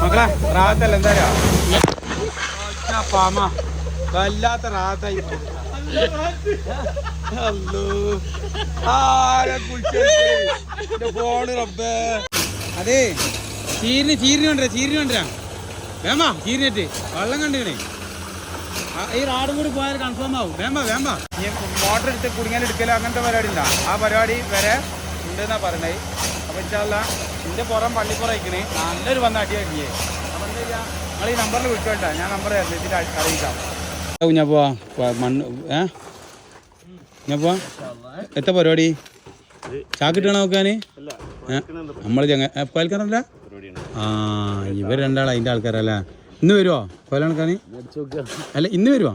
മക്കളെ റാത്തല്ല എന്താ പാമ. വല്ലാത്ത റാത്തായി റബ്ബേ. അതെ ചീരിന് ചീരിന് കൊണ്ടുവരാ ചീരിന് കണ്ടാ വേമാ ചീരിനിട്ട് വെള്ളം കണ്ടിണേ ഈ റാഡും കൂടി പോയാൽ കൺഫേം ആവും. വേമ വേമ്പ മോട്ടർ എടുത്ത് കുടുങ്ങാൻ എടുക്കലോ അങ്ങനത്തെ പരിപാടി ഉണ്ടോ ആ പരിപാടി വരെ ഉണ്ടെന്നാ പറഞ്ഞത് അപ്പൊ ഇൻഷാല്ല പുറം പള്ളിപ്പുറം അയക്കണേ നല്ലൊരു വന്ന അടി അടിയേ അപ്പൊ എന്താ ഈ നമ്പറിൽ വിളിച്ചോട്ടാ ഞാൻ നമ്പർ അറിയിക്കാം. ഞാൻ പോവാ. മണ്ണ് ഏ? ഞാൻ പോവാ. എത്ര പരിപാടി? ചാക്കിട്ടാണ് നോക്കാന്? നമ്മൾ ചങ്ങ കോയൽക്കാരല്ല ആ ഇവർ രണ്ടാൾ അതിന്റെ ആൾക്കാരല്ലേ? ഇന്ന് വരുമോ പോലെ അല്ല ഇന്ന് വരുമോ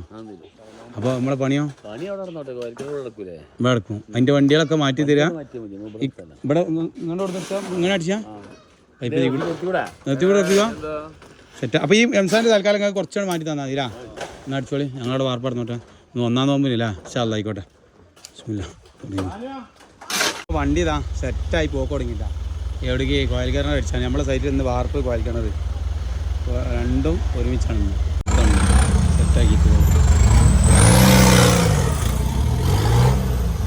അപ്പോൾ നമ്മളെ പണിയോ? പണി അവിടെ നടന്നോട്ടെ നടക്കൂലേ വണ്ടികളൊക്കെ മാറ്റി തരാം. ഇവിടെ ഇങ്ങനെ അടിച്ചാ? പൈപ്പ് ഇവിടെ നിർത്തിക്കൂടാ? നിർത്തി ഇവിടെ സെറ്റ് അപ്പോൾ ഈ എംസാന്റെ തൽക്കാലം കുറച്ചുകൂടെ മാറ്റി തന്നാ മതിരാ എന്നാ അടിച്ചോളി. ഞങ്ങളുടെ വാർപ്പടന്നോട്ടെ ഒന്ന് ഒന്നാം നോമ്പിനില്ല ഷാല്ല ആയിക്കോട്ടെ. വണ്ടി ഇതാ സെറ്റായി പോക്ക് തുടങ്ങിട്ടാ എവിടേക്ക് കോയൽക്കിണർ അടിച്ചാൽ നമ്മളെ സൈറ്റിൽ നിന്ന് വാർപ്പ് കോയൽക്കിണർ രണ്ടും ഒരുമിച്ചാണ് സെറ്റാക്കിയിട്ട് പോകും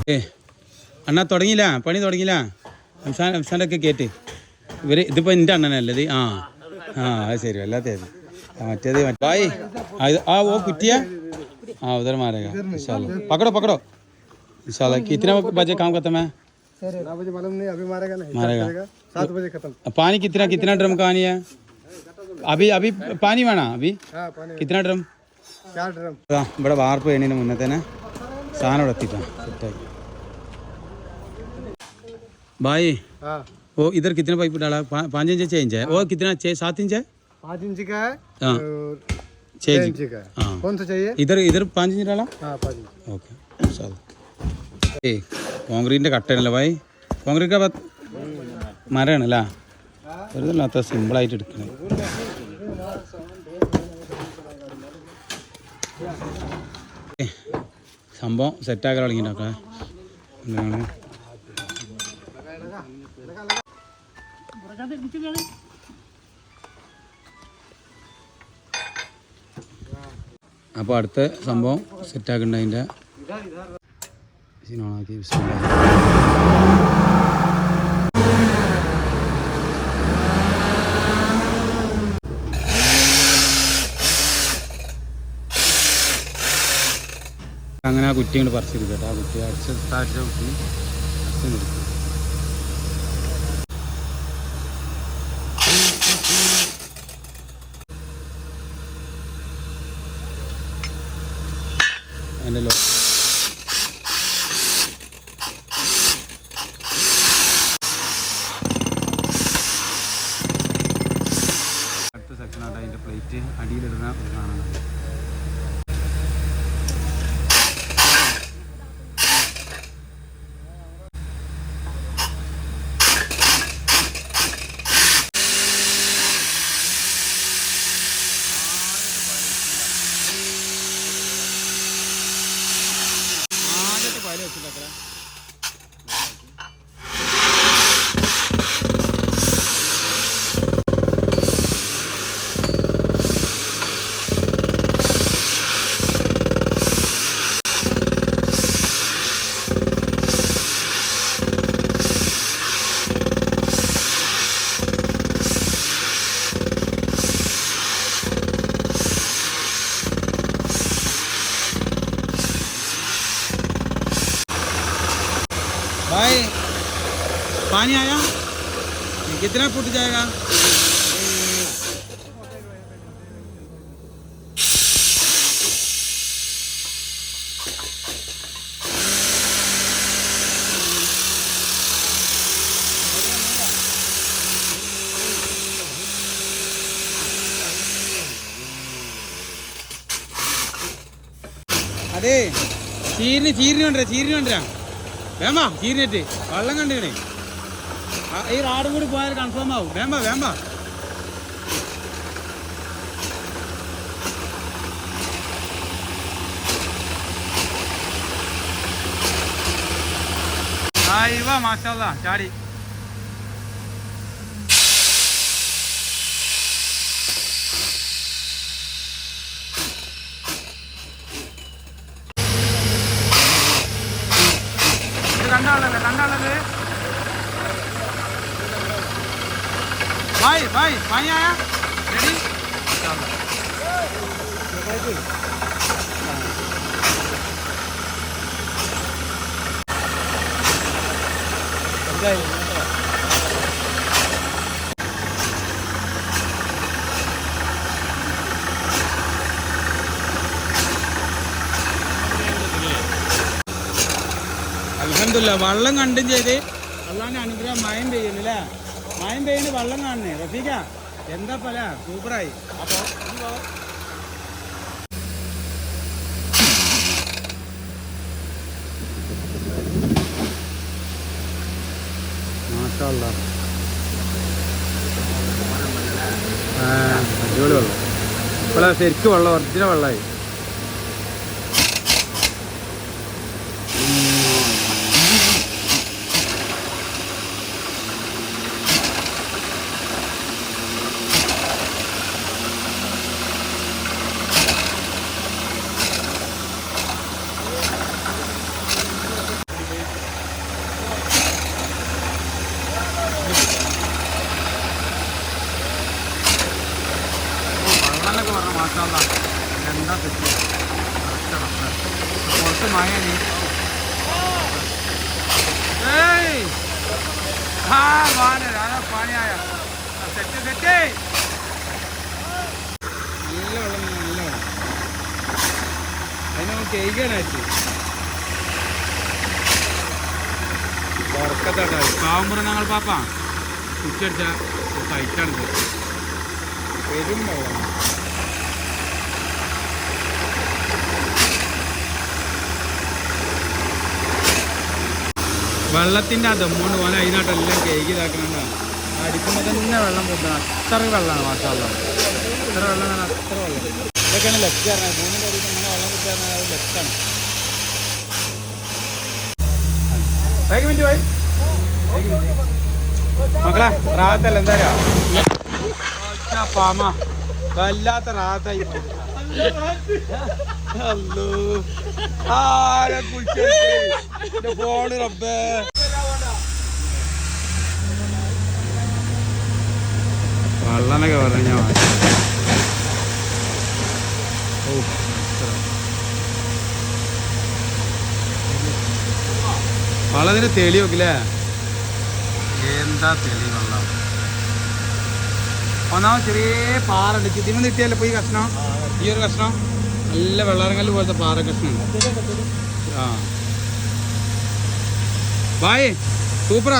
ഏ അണ്ണാ തുടങ്ങിയില്ല പണി തുടങ്ങിയില്ല എംസാൻ എംസാൻ്റെ ഒക്കെ കേട്ട് ഇവർ ഇതിപ്പോൾ എൻ്റെ അണ്ണനല്ലേ ഇത് ആ ആ അത് ശരി വല്ലാത്ത മറ്റേത് മറ്റേ ഭായ് ആ, ഇത്- ആ वो कुटिया हाँ उधर मारेगा इंशाल्लाह पकड़ो पकड़ो इंशाल्लाह कितना बजे काम खत्म है नौ बजे मालूम नहीं अभी मारेगा नहीं मारेगा सात बजे खत्म पानी कितना कितना ड्रम का आनी है अभी अभी पानी വേണോ अभी हाँ पानी कितना ड्रम चार ड्रम ഇതാ ഇവിടെ വാർപ്പ് കഴിഞ്ഞതിന് മുന്നേ തന്നെ സാധനം ഇവിടെ എത്തിയിട്ടാണ് സെറ്റായി भाई हाँ वो इधर कितने पाइप डाला पा- पाँच इंच छः इंच है वो कितना छः सात इंच है पाँच इंच का है हाँ और छः छह इंच इंच का है हाँ कौन सा चाहिए ഇതർ ഇതർ പാഞ്ച് ഇഞ്ച് ഡാലാ हाँ पाँच इंच ഓക്കെ ഏയ് കോൺക്രീറ്റിൻ്റെ കട്ടനല്ലേ ഭായി കോൺക്രീറ്റ് ബാ മരമാണ് അല്ലേ വെറുതെ അല്ല അത്ര സിമ്പിളായിട്ട് എടുക്കണേ ഏയ്, സംഭവം സെറ്റാക്കാൻ തുടങ്ങിയിട്ടൊക്കെ എന്താണ് അപ്പോൾ അടുത്ത സംഭവം സെറ്റാക്കേണ്ടതിന്റെ സീനോണാക്കി. അങ്ങനെ ആ കുറ്റി കൊണ്ട് പറിച്ചെടുക്കട്ടെ ആ കുറ്റി അടിച്ച താഴ്ച കുറ്റി പറിച്ചെടുക്കും അതിന്റെ ലോ അടുത്ത सुधाकरा पानी आया कितना फुट जाएगा അതെ ചീരിന് ചീരിന് കൊണ്ടുവരാ ചീരിന് കൊണ്ടുവരാ വേമ്പ ചീരിനിട്ട് വെള്ളം കണ്ടിക്കണേ ആ, ഈ റോഡ് കൂടി പോയാൽ കൺഫേം ആവും വേമ്പ വേമ്പ ഇവ മാഷല്ല ചാടി കണ്ടാളല്ലേ കണ്ടാളല്ലേ भाई भाई पानी आया रेडी അലഹമില്ല വെള്ളം കണ്ടും ചെയ്ത് അള്ളാന്റെ അനുഗ്രഹം മയം പെയ്യുന്നു മയം പെയ്യുന്ന വെള്ളം കാണണേ റഫീക എന്താ പല? സൂപ്പറായി. അപ്പോ അടിപൊളി വെള്ളം. ഇപ്പോഴാ ശരിക്കും വെള്ളം ഒറിജിനൽ വെള്ളമായി മാഷാല്ല എന്താ തെറ്റി പുറത്ത് മഴയാണ് ഏയ്! ആ വാന രാജാ പാനിയായ സെറ്റ് സെറ്റ്. നല്ല വെള്ളം നല്ല വെള്ളം അതിന് നമുക്ക് എഴുകാനായിട്ട് ഉറക്കത്താട്ടായി പാവമ്പുറം ഞങ്ങൾ പാപ്പാ. ഉച്ചടിച്ച ടൈറ്റാണ് പെരും വെള്ളം. വെള്ളത്തിന്റെ ആ ദമ്മുകൊണ്ട് പോലെ അതിനകത്തെല്ലാം കേക്ക് ഇതാക്കണതാണ്. അടിക്കുമ്പോൾ തന്നെ വെള്ളം കൊടുക്കണം അത്ര വെള്ളമാണ് മാഷാള്ള അത്ര വെള്ളം ആണ് അത്ര വെള്ളം. ഇതൊക്കെയാണ് ലെഫ്റ്റ് പറഞ്ഞത് ഭൂമിന്റെ അടിയിൽ ഇങ്ങനെ വെള്ളം കിട്ടുക അത് ലെഫ്റ്റാണ് മക്കളെ റാത്തല്ല എന്താ വല്ലാത്ത റാത്തായി ആരെ കുളിച്ചു ഫോണ് റബ്ബേ. വെള്ളനൊക്കെ പറഞ്ഞ വളത്തിന് തെളി നോക്കില്ലേ എന്താ തെളി വെള്ളം? ഒന്നാമത് ചെറിയ പാറ ഉണ്ട്. ഇതിന് കിട്ടിയല്ലേ പോയി കഷ്ണം? ഈ ഒരു കഷ്ണം നല്ല വെള്ളാരങ്കൽ പോലത്തെ പാറ കഷ്ണം ആ. ബായ് സൂപ്പറാ.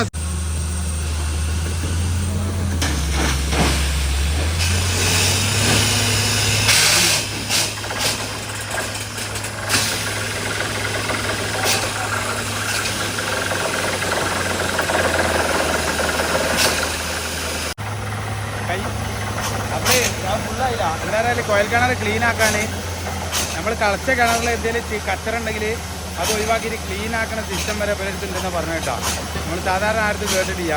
എന്തായാലും കോയൽ കിണർ ക്ലീൻ ആക്കാൻ നമ്മൾ കളച്ച കിണറിൽ എന്തെങ്കിലും കച്ചറ ഉണ്ടെങ്കിൽ അത് ഒഴിവാക്കിയിട്ട് ക്ലീൻ ആക്കണ സിസ്റ്റം വരെ പലയിടത്തുണ്ടെന്ന് പറഞ്ഞു കേട്ടോ. നമ്മൾ സാധാരണ ആരത്ത് കേട്ടിട്ടില്ല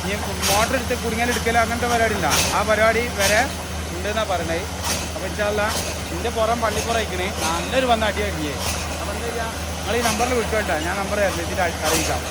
ഇനി മോട്ടർ എടുത്ത് കുടുങ്ങലെടുക്കലോ അങ്ങനത്തെ പരിപാടി ഇല്ല. ആ പരിപാടി വരെ ഉണ്ടെന്നാണ് പറഞ്ഞത് അപ്പോൾ ഇൻഷാല്ല എന്റെ പുറം പള്ളിപ്പുറം അയക്കണേ നല്ലൊരു വന്ന അപ്പോൾ എന്താ ചെയ്യുക നിങ്ങൾ ഈ നമ്പറിൽ വിളിച്ചോട്ടെ ഞാൻ നമ്പർ ഇതിൽ അറിയിക്കാം.